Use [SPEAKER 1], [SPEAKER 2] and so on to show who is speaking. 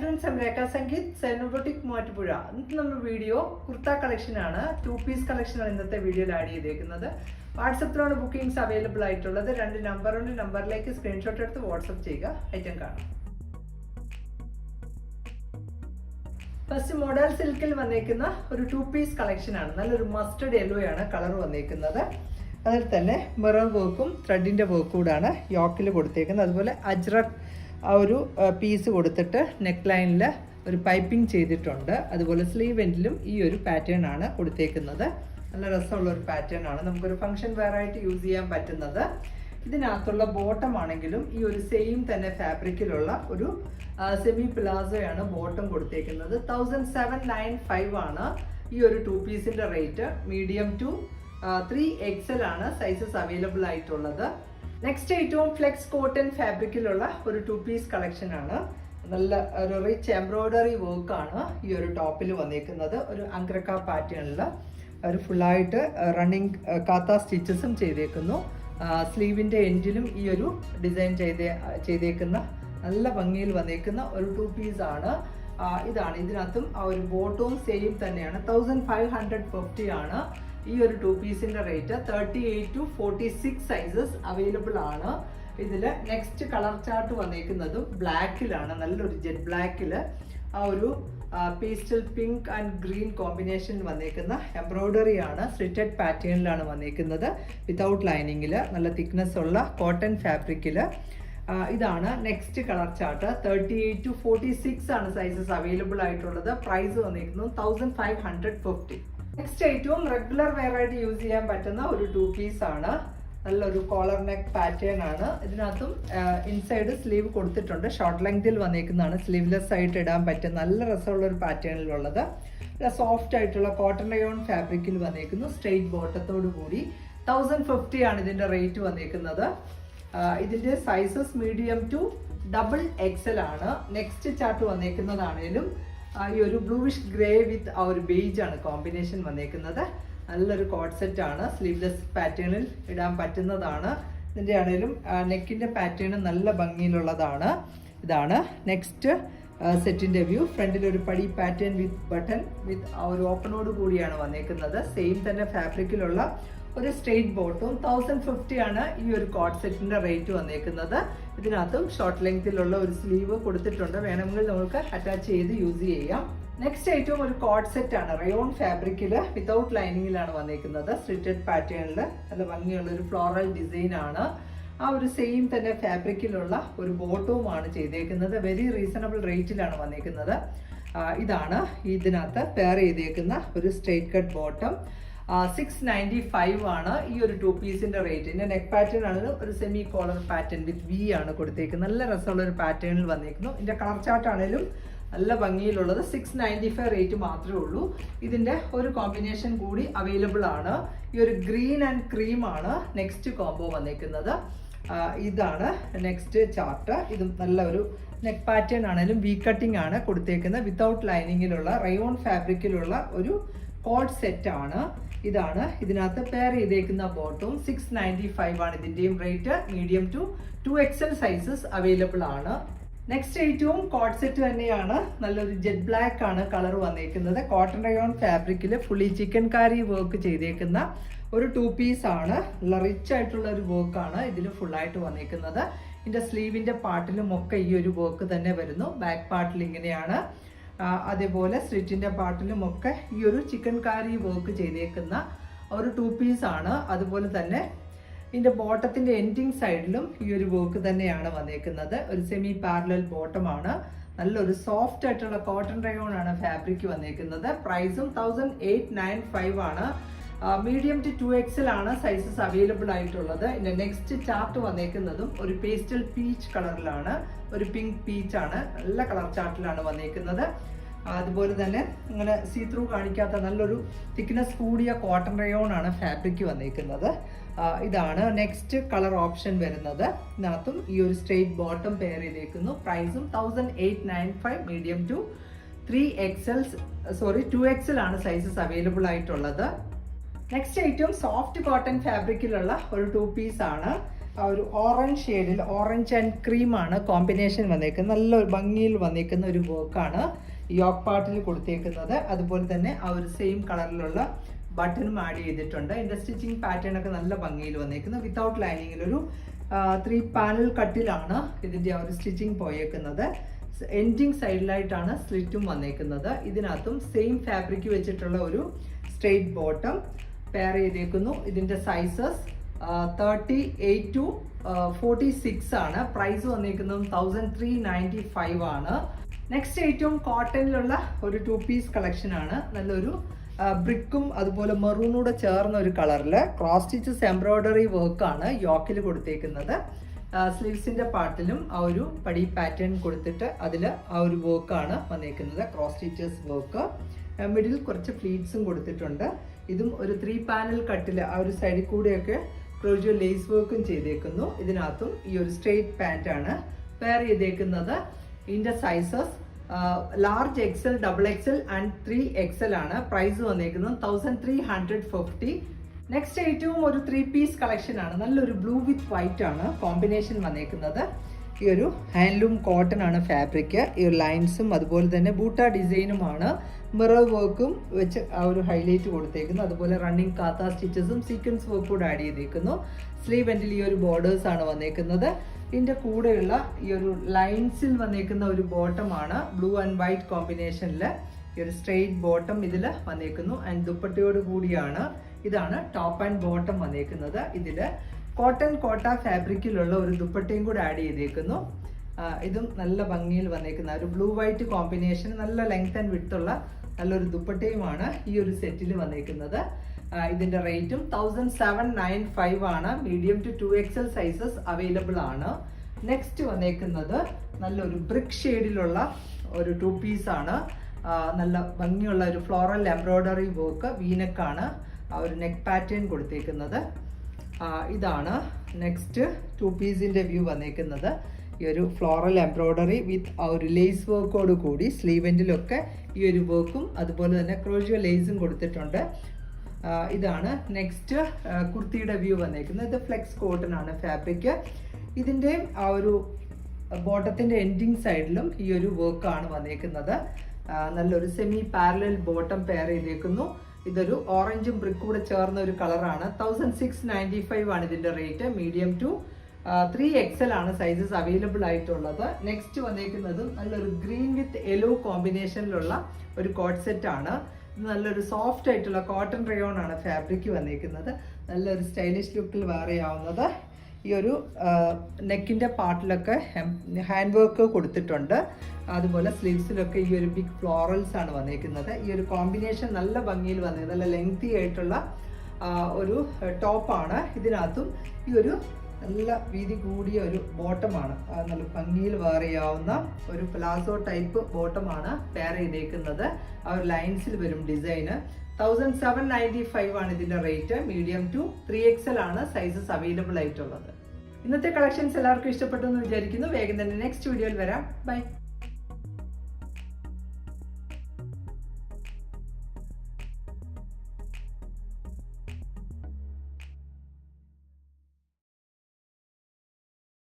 [SPEAKER 1] Friends സംരേഖ Sangeeth സെനോബോട്ടിക് Mattupuzha ഇന്നത്തെ നമ്മുടെ video kurta കളക്ഷനാണ് ടു പീസ് കളക്ഷൻ ആണ് ഇന്നത്തെ വീഡിയോയിൽ ആഡ് ചെയ്തേക്കുന്നത്. വാട്സപ്പിലാണ് ബുക്കിംഗ്സ് അവൈലബിൾ ആയിട്ടുള്ളത്. രണ്ട് നമ്പറുണ്ട് നമ്പറിലേക്ക് സ്ക്രീൻഷോട്ട് എടുത്ത് വാട്സപ്പ് ചെയ്യുക. ഐറ്റം കാണാം. ഫസ്റ്റ് മോഡൽ സിൽക്കിൽ വന്നേക്കുന്ന ഒരു ടു പീസ് കളക്ഷനാണ് നല്ലൊരു മസ്റ്റർഡ് ആണ് കളർ വന്നേക്കുന്നത്. അതിൽ തന്നെ മിറർ വർക്കും ത്രെഡിന്റെ വർക്കും കൂടാണ് യോക്കിൽ കൊടുത്തേക്കുന്നത്. അതുപോലെ അജ്രക് ആ ഒരു പീസ് കൊടുത്തിട്ട് നെക്ക് ലൈനിൽ ഒരു പൈപ്പിംഗ് ചെയ്തിട്ടുണ്ട്. അതുപോലെ സ്ലീവ് എൻഡിലും ഈ ഒരു പാറ്റേൺ ആണ് കൊടുത്തേക്കുന്നത്. നല്ല രസമുള്ള ഒരു പാറ്റേൺ ആണ്. നമുക്കൊരു ഫംഗ്ഷൻ വെയറായിട്ട് യൂസ് ചെയ്യാൻ പറ്റുന്നത്. ഇതിനകത്തുള്ള ബോട്ടം ആണെങ്കിലും ഈ ഒരു സെയിം തന്നെ ഫാബ്രിക്കിലുള്ള ഒരു സെമി പ്ലാസോയാണ് ബോട്ടം കൊടുത്തേക്കുന്നത്. തൗസൻഡ് സെവൻ നയൻ ഫൈവ് ആണ് ഈ ഒരു ടു പീസിന്റെ rate medium to three XL ആണ് സൈസസ് അവൈലബിൾ ആയിട്ടുള്ളത്. നെക്സ്റ്റ് ഏറ്റവും ഫ്ലെക്സ് കോട്ടൺ ഫാബ്രിക്കിലുള്ള ഒരു ടു പീസ് കളക്ഷൻ ആണ്. നല്ല ഒരു റിച്ച് എംബ്രോയ്ഡറി ആണ് ഈ ഒരു ടോപ്പിൽ വന്നിരിക്കുന്നത് ഒരു അങ്ക്രക്ക പാറ്റേണിൽ ഒരു ഫുള്ളായിട്ട് റണ്ണിങ് കാത്ത സ്റ്റിച്ചസും ചെയ്തേക്കുന്നു. സ്ലീവിന്റെ എൻഡിലും ഈ ഒരു ഡിസൈൻ ചെയ്തേ ചെയ്തേക്കുന്ന നല്ല ഭംഗിയിൽ വന്നേക്കുന്ന ഒരു ടു പീസ് ആണ് ഇതാണ്. ഇതിനകത്തും ആ ഒരു ബോട്ടവും സെയിം തന്നെയാണ്. തൗസൻഡ് ഫൈവ് ഹൺഡ്രഡ് ഫിഫ്റ്റി ആണ്. ഈ ഒരു ടു പീസിന്റെ rate thirty eight to forty six sizes available ആണ്. ഇതിൽ നെക്സ്റ്റ് കളർ ചാർട്ട് വന്നേക്കുന്നതും ബ്ലാക്കിലാണ് നല്ലൊരു ജെറ്റ് ബ്ലാക്കിൽ ആ ഒരു pastel pink and green combination വന്നേക്കുന്ന എംബ്രോയ്ഡറി ആണ് സ്ലിറ്റഡ് പാറ്റേണിലാണ് വന്നേക്കുന്നത്. വിതൗട്ട് ലൈനിങ്ങിൽ നല്ല തിക്നെസ് ഉള്ള കോട്ടൺ ഫാബ്രിക്കിൽ ഇതാണ് next colour chart thirty eight to forty six ആണ് സൈസസ് അവൈലബിൾ ആയിട്ടുള്ളത്. പ്രൈസ് വന്നിരിക്കുന്നത് thousand five hundred fifty next ഏറ്റവും റെഗുലർ വെയർ ആയിട്ട് യൂസ് ചെയ്യാൻ പറ്റുന്ന ഒരു ടു പീസ് ആണ്. നല്ലൊരു കോളർ നെക്ക് പാറ്റേൺ ആണ്. ഇതിനകത്തും ഇൻസൈഡ് സ്ലീവ് കൊടുത്തിട്ടുണ്ട്. ഷോർട്ട് ലെങ്തിൽ വന്നേക്കുന്നതാണ്. സ്ലീവ്ലെസ് ആയിട്ട് ഇടാൻ പറ്റും നല്ല രസമുള്ള ഒരു പാറ്റേണിലുള്ളത് സോഫ്റ്റ് ആയിട്ടുള്ള കോട്ടൺ റയോൺ ഫാബ്രിക്കിൽ വന്നേക്കുന്നു. സ്ട്രെയിറ്റ് ബോട്ടത്തോടു കൂടി തൗസൻഡ് ഫിഫ്റ്റി ആണ് ഇതിന്റെ റേറ്റ് വന്നേക്കുന്നത്. ഇതിന്റെ sizes medium to double XL ആണ്. നെക്സ്റ്റ് ചാർട്ട് വന്നേക്കുന്നതാണേലും ഈ ഒരു ബ്ലൂവിഷ് ഗ്രേ വിത്ത് ആ ഒരു ബേജ് ആണ് കോമ്പിനേഷൻ വന്നേക്കുന്നത്. നല്ലൊരു കോഡ് സെറ്റ് ആണ്. സ്ലീവ്ലെസ് പാറ്റേണിൽ ഇടാൻ പറ്റുന്നതാണ്. ഇതിന്റെ ആണെങ്കിലും നെക്കിന്റെ പാറ്റേൺ നല്ല ഭംഗിയിലുള്ളതാണ്. ഇതാണ് നെക്സ്റ്റ് സെറ്റിന്റെ വ്യൂ ഫ്രണ്ടിൽ ഒരു പടി പാറ്റേൺ വിത്ത് ബട്ടൺ വിത്ത് ആ ഒരു ഓപ്പണോട് കൂടിയാണ് വന്നേക്കുന്നത്. സെയിം തന്നെ ഫാബ്രിക്കിലുള്ള ഒരു സ്ട്രെയിറ്റ് ബോട്ടും തൗസൻഡ് ഫിഫ്റ്റി ആണ് ഈ ഒരു കോട്ട് സെറ്റിന്റെ റേറ്റ് വന്നേക്കുന്നത്. ഇതിനകത്തും ഷോർട്ട് ലെങ്തിലുള്ള ഒരു സ്ലീവ് കൊടുത്തിട്ടുണ്ട്. വേണമെങ്കിൽ നമുക്ക് അറ്റാച്ച് ചെയ്ത് യൂസ് ചെയ്യാം. നെക്സ്റ്റ് ഐറ്റം ഒരു കോട്ട് സെറ്റ് ആണ്. റയോൺ ഫാബ്രിക്കിൽ വിതൗട്ട് ലൈനിങ്ങിലാണ് വന്നേക്കുന്നത്. സ്ട്രിറ്റഡ് പാറ്റേണിൽ നല്ല ഭംഗിയുള്ള ഒരു ഫ്ലോറൽ ഡിസൈൻ ആണ്. ആ ഒരു സെയിം തന്നെ ഫാബ്രിക്കിലുള്ള ഒരു ബോട്ടവുമാണ് ചെയ്തേക്കുന്നത്. വെരി റീസണബിൾ റേറ്റിലാണ് വന്നേക്കുന്നത്. ഇതാണ് ഇതിനകത്ത് പെയർ ചെയ്തേക്കുന്ന ഒരു straight cut bottom six ninety five ആണ് ഈ ഒരു ടു പീസിന്റെ റേറ്റ് ഇതിന്റെ നെക്ക് പാറ്റേൺ ആണ് ഒരു semi collar pattern with V ആണ് കൊടുത്തേക്കുന്നത്. നല്ല രസമുള്ള ഒരു പാറ്റേണിൽ വന്നേക്കുന്നു. ഇതിന്റെ കളർ ചാർട്ട് ആണെങ്കിലും നല്ല ഭംഗിയിലുള്ളത്. സിക്സ് നയന്റി ഫൈവ് റേറ്റ് മാത്രമേ ഉള്ളൂ. ഇതിന്റെ ഒരു കോമ്പിനേഷൻ കൂടി അവൈലബിൾ ആണ്. ഈ ഒരു ഗ്രീൻ ആൻഡ് ക്രീം ആണ് നെക്സ്റ്റ് കോംബോ വന്നേക്കുന്നത്. ഇതാണ് നെക്സ്റ്റ് ചാർട്ട് ഇതും നല്ല ഒരു നെക്ക് പാറ്റേൺ ആണെങ്കിലും വി കട്ടിംഗ് ആണ് കൊടുത്തേക്കുന്നത്. വിത്തൗട്ട് ലൈനിങ്ങിലുള്ള റയോൺ ഫാബ്രിക്കിലുള്ള ഒരു കോഡ് സെറ്റ് ആണ്. ഇതാണ്. ഇതിനകത്ത് പെയർ ചെയ്തേക്കുന്ന ബോട്ടും സിക്സ് നയന്റി ഫൈവ് ആണ്. ഇതിന്റെയും rate medium to two XL sizes available ആണ്. നെക്സ്റ്റ് ഏറ്റവും കോട്ട് സെറ്റ് തന്നെയാണ്. നല്ലൊരു ജെറ്റ് ബ്ലാക്ക് ആണ് കളർ വന്നേക്കുന്നത്. കോട്ടൺ റയോൺ ഫാബ്രിക്കിൽ ഫുള്ളി ചിക്കൻ കാരി വർക്ക് ചെയ്തേക്കുന്ന ഒരു ടു പീസ് ആണ്. റിച്ച് ആയിട്ടുള്ള ഒരു വർക്കാണ് ഇതിൽ ഫുള്ളായിട്ട് വന്നേക്കുന്നത്. ഇതിന്റെ സ്ലീവിന്റെ പാർട്ടിലും ഒക്കെ ഈ ഒരു വർക്ക് തന്നെ വരുന്നു. ബാക്ക് പാർട്ടിൽ ഇങ്ങനെയാണ്. അതേപോലെ സ്ലിറ്റിന്റെ പാട്ടിലുമൊക്കെ ഈ ഒരു ചിക്കൻ കാരി വർക്ക് ചെയ്തേക്കുന്ന ഒരു ടു പീസാണ് അതുപോലെ തന്നെ ഇതിന്റെ ബോട്ടത്തിന്റെ എൻഡിങ് സൈഡിലും ഈ ഒരു വർക്ക് തന്നെയാണ് വന്നേക്കുന്നത്. ഒരു സെമി പാരലൽ ബോട്ടമാണ് നല്ലൊരു സോഫ്റ്റ് ആയിട്ടുള്ള കോട്ടൺ റയോൺ ആണ് ഫാബ്രിക് വന്നേക്കുന്നത്. പ്രൈസും തൗസൻഡ് എയ്റ്റ് നയൻ ഫൈവ് ആണ്. മീഡിയം ടു ടു എക്സൽ ആണ് സൈസസ് അവൈലബിൾ ആയിട്ടുള്ളത്. എന്റെ നെക്സ്റ്റ് ചാർട്ട് വന്നേക്കുന്നതും ഒരു പേസ്റ്റൽ പീച്ച് കളറിലാണ് ഒരു പിങ്ക് പീച്ച് ആണ് നല്ല കളർ ചാർട്ടിലാണ് വന്നേക്കുന്നത്. അതുപോലെ തന്നെ ഇങ്ങനെ സീ ത്രൂ കാണിക്കാത്ത നല്ലൊരു തിക്നെസ് കൂടിയ കോട്ടൺ റയോൺ ആണ് ഫാബ്രിക് വന്നേക്കുന്നത്. ഇതാണ് നെക്സ്റ്റ് കളർ ഓപ്ഷൻ വരുന്നത്. ഇതിനകത്തും ഈ ഒരു സ്ട്രെയിറ്റ് ബോട്ടം പെയർ ചെയ്തേക്കുന്നു. പ്രൈസും thousand eight nine five medium to three XLs sorry two XL ആണ് സൈസസ് അവൈലബിൾ ആയിട്ടുള്ളത്. നെക്സ്റ്റ് ഏറ്റവും സോഫ്റ്റ് കോട്ടൺ ഫാബ്രിക്കിലുള്ള ഒരു ടു പീസ് ആണ്. ഒരു ഓറഞ്ച് ഷെയ്ഡിൽ ഓറഞ്ച് ആൻഡ് ക്രീമാണ് കോമ്പിനേഷൻ വന്നേക്കുന്നത്. നല്ല ഭംഗിയിൽ വന്നേക്കുന്ന ഒരു വർക്കാണ് യോക്ക് പാർട്ടിൽ കൊടുത്തേക്കുന്നത്. അതുപോലെ തന്നെ ആ ഒരു സെയിം കളറിലുള്ള ബട്ടണും ആഡ് ചെയ്തിട്ടുണ്ട്. ഇതിന്റെ സ്റ്റിച്ചിങ് പാറ്റേൺ ഒക്കെ നല്ല ഭംഗിയിൽ വന്നേക്കുന്നത് വിത്തൗട്ട് ലൈനിങ്ങിൽ ഒരു ത്രീ പാനൽ കട്ടിലാണ് ഇതിന്റെ ആ ഒരു സ്റ്റിച്ചിങ് പോയേക്കുന്നത്. എൻഡിങ് സൈഡിലായിട്ടാണ് സ്ലിറ്റും വന്നേക്കുന്നത്. ഇതിനകത്തും സെയിം ഫാബ്രിക് വെച്ചിട്ടുള്ള ഒരു സ്ട്രെയിറ്റ് ബോട്ടം പെയർ ചെയ്തേക്കുന്നു. ഇതിന്റെ sizes thirty eight to forty six ആണ്. പ്രൈസ് വന്നിരിക്കുന്നത് തൗസൻഡ് ത്രീ നയന്റി ഫൈവ് ആണ്. നെക്സ്റ്റ് ഏറ്റവും കോട്ടണിലുള്ള ഒരു ടു പീസ് കളക്ഷൻ ആണ്. നല്ലൊരു ബ്രിക്കും അതുപോലെ മെറൂണൂടെ ചേർന്ന ഒരു കളറിൽ ക്രോസ് സ്റ്റിച്ചസ് എംബ്രോയ്ഡറി വർക്കാണ് യോക്കിൽ കൊടുത്തേക്കുന്നത്. സ്ലീവ്സിന്റെ പാട്ടിലും ആ ഒരു പടി പാറ്റേൺ കൊടുത്തിട്ട് അതിൽ ആ ഒരു വർക്കാണ് വന്നേക്കുന്നത്. ക്രോസ് സ്റ്റിച്ചസ് വർക്ക് മിഡിൽ കുറച്ച് ഫ്ലീറ്റ്സും കൊടുത്തിട്ടുണ്ട്. ഇതും ഒരു ത്രീ പാനൽ കട്ടിൽ ആ ഒരു സൈഡിൽ കൂടെയൊക്കെ ക്രോജോ ലേസ് വർക്കും ചെയ്തേക്കുന്നു. ഇതിനകത്തും ഈ ഒരു സ്ട്രെയിറ്റ് പാന്റ് ആണ് പെയർ ചെയ്തേക്കുന്നത്. ഇതിന്റെ sizes large XL double XL and three XL ആണ് പ്രൈസ് വന്നേക്കുന്നത്. Thousand three hundred fifty next ഏറ്റവും ഒരു ത്രീ പീസ് കളക്ഷൻ ആണ്. നല്ലൊരു ബ്ലൂ വിത്ത് വൈറ്റ് ആണ്. കോമ്പിനേഷൻ വന്നേക്കുന്നത്. ഈ ഒരു ഹാൻഡ്ലൂം കോട്ടൺ ആണ് ഫാബ്രിക്. ഈ ഒരു ലൈൻസും അതുപോലെ തന്നെ ബൂട്ട ഡിസൈനുമാണ്. മിറർ വർക്കും വെച്ച് ആ ഒരു ഹൈലൈറ്റ് കൊടുത്തേക്കുന്നു. അതുപോലെ റണ്ണിങ് കാത്ത സ്റ്റിച്ചസും സീക്വൻസ് വർക്ക് കൂടെ ആഡ് ചെയ്തേക്കുന്നു. സ്ലീവ് എൻഡിൽ ഈ ഒരു ബോർഡേഴ്സ് ആണ് വന്നേക്കുന്നത്. ഇതിന്റെ കൂടെയുള്ള ഈ ഒരു ലൈൻസിൽ വന്നേക്കുന്ന ഒരു ബോട്ടമാണ് ബ്ലൂ ആൻഡ് വൈറ്റ് കോമ്പിനേഷനിൽ ഈ ഒരു സ്ട്രെയിറ്റ് ബോട്ടം ഇതിൽ വന്നേക്കുന്നു. ആൻഡ് ദുപ്പട്ടയോട് കൂടിയാണ് ഇതാണ് ടോപ്പ് ആൻഡ് ബോട്ടം വന്നേക്കുന്നത്. ഇതിൽ കോട്ടൺ കോട്ട ഫാബ്രിക്കിലുള്ള ഒരു ദുപ്പട്ടയും കൂടെ ആഡ് ചെയ്തേക്കുന്നു. ഇതും നല്ല ഭംഗിയിൽ വന്നേക്കുന്ന ഒരു ബ്ലൂ വൈറ്റ് കോമ്പിനേഷൻ നല്ല ലെങ്ത് ആൻഡ് വിഡ്ത്ത് ഉള്ള നല്ലൊരു ദുപ്പട്ടയുമാണ് ഈ ഒരു സെറ്റിൽ വന്നേക്കുന്നത്. ഇതിന്റെ റേറ്റും തൗസൻഡ് സെവൻ നയൻ ഫൈവ് ആണ്. Medium to two XL sizes available ആണ്. നെക്സ്റ്റ് വന്നേക്കുന്നത് നല്ലൊരു ബ്രിക്ക് ഷെയ്ഡിലുള്ള ഒരു ടു പീസ് ആണ്. നല്ല ഭംഗിയുള്ള ഒരു ഫ്ലോറൽ എംബ്രോയ്ഡറി വർക്ക് വീനക്കാണ് ആ ഒരു നെക്ക് പാറ്റേൺ കൊടുത്തേക്കുന്നത്. ഇതാണ് നെക്സ്റ്റ് ടു പീസിന്റെ വ്യൂ വന്നേക്കുന്നത്. ഈ ഒരു ഫ്ലോറൽ എംബ്രോയ്ഡറി വിത്ത് ആ ഒരു ലേസ് വർക്കോട് കൂടി സ്ലീവെന്റിലൊക്കെ ഈ ഒരു വർക്കും അതുപോലെ തന്നെ ക്രോഷ്യോ ലേസും കൊടുത്തിട്ടുണ്ട്. ഇതാണ് നെക്സ്റ്റ് കുർത്തിയുടെ വ്യൂ വന്നേക്കുന്നത്. ഇത് ഫ്ലെക്സ് കോട്ടൺ ആണ് ഫാബ്രിക് ഇതിന്റെ ആ ഒരു ബോട്ടത്തിന്റെ എൻഡിങ് സൈഡിലും ഈ ഒരു വർക്കാണ് വന്നേക്കുന്നത്. നല്ലൊരു സെമി പാരലൽ ബോട്ടം പെയർ ചെയ്തേക്കുന്നു. ഇതൊരു ഓറഞ്ചും ബ്രിക്ക് കൂടെ ചേർന്ന ഒരു കളറാണ് തൗസൻഡ് സിക്സ് നയന്റി ഫൈവ് ആണ് ഇതിന്റെ rate medium to three XL ആണ് സൈസസ് അവൈലബിൾ ആയിട്ടുള്ളത്. നെക്സ്റ്റ് വന്നേക്കുന്നതും നല്ലൊരു ഗ്രീൻ വിത്ത് യെല്ലോ കോമ്പിനേഷനിലുള്ള ഒരു കോട്ട് സെറ്റ് ആണ്. നല്ലൊരു സോഫ്റ്റ് ആയിട്ടുള്ള കോട്ടൺ റയോൺ ആണ് ഫാബ്രിക് വന്നേക്കുന്നത്. നല്ലൊരു സ്റ്റൈലിഷ് ലുക്കിൽ വെയർ ചെയ്യാവുന്നത്. ഈ ഒരു നെക്കിന്റെ പാർട്ടിലൊക്കെ ഹാൻഡ് വർക്ക് കൊടുത്തിട്ടുണ്ട്. അതുപോലെ സ്ലീവ്സിലൊക്കെ ഈ ഒരു ബിഗ് ഫ്ലോറൽസ് ആണ് വന്നിരിക്കുന്നത് ഈ ഒരു കോമ്പിനേഷൻ നല്ല ഭംഗിയിൽ വന്നത് നല്ല ലെങ്തി ആയിട്ടുള്ള ഒരു ടോപ്പാണ് ഇതിനകത്തും ഈ ഒരു നല്ല വീതി കൂടിയ ഒരു ബോട്ടമാണ് നല്ല ഭംഗിയിൽ വെയർ ചെയ്യാവുന്ന ഒരു പ്ലാസോ ടൈപ്പ് ബോട്ടമാണ് പെയർ ചെയ്തേക്കുന്നത്. ആ ഒരു ലൈൻസിൽ വരും ഡിസൈന് തൗസൻഡ് സെവൻ നയന്റി ഫൈവ് ആണ് ഇതിന്റെ rate medium to three XL ആണ് സൈസസ് അവൈലബിൾ ആയിട്ടുള്ളത്. ഇന്നത്തെ കളക്ഷൻസ് എല്ലാവർക്കും ഇഷ്ടപ്പെട്ടു എന്ന് വിചാരിക്കുന്നു. വേഗം തന്നെ നെക്സ്റ്റ് വീഡിയോയിൽ വരാം. ബൈ